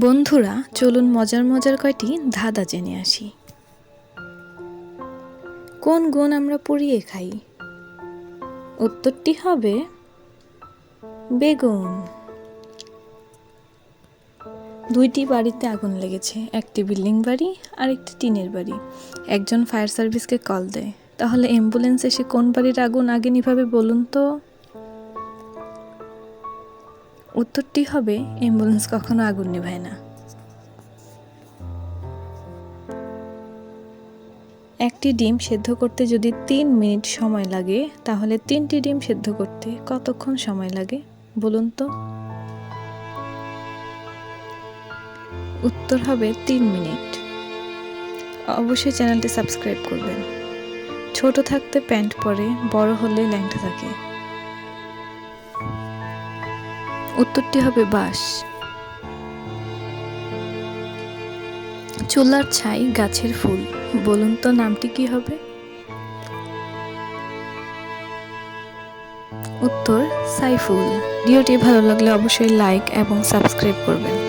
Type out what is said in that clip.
বন্ধুরা, চলুন মজার মজার কয়টি ধাঁধা জেনে আসি। কোন গুণ আমরা পুড়িয়ে খাই? উত্তরটি হবে বেগুন। দুইটি বাড়িতে আগুন লেগেছে, একটি বিল্ডিং বাড়ি আর একটি টিনের বাড়ি। একজন ফায়ার সার্ভিসকে কল দেয়। তাহলে অ্যাম্বুলেন্স এসে কোন বাড়ির আগুন আগে নিভাবে বলুন তো? উত্তরটি হবে, অ্যাম্বুলেন্স কখনো আগুন নেভায় না। একটি ডিম সেদ্ধ করতে যদি তিন মিনিট সময় লাগে, তাহলে তিনটি ডিম সেদ্ধ করতে কতক্ষণ সময় লাগে, বলুন তো? উত্তর হবে তিন মিনিট। অবশ্যই চ্যানেলটি সাবস্ক্রাইব করবেন। ছোট থাকতে প্যান্ট পরে, বড় হলে ল্যাংটা থাকে। উত্তরটি হবে বাঁশ। চুলার ছাই গাছের ফুল। বলুন তো নামটি কি হবে? উত্তর, সাইফুল। ভিডিওটি ভালো লাগলে অবশ্যই লাইক এবং সাবস্ক্রাইব করবেন।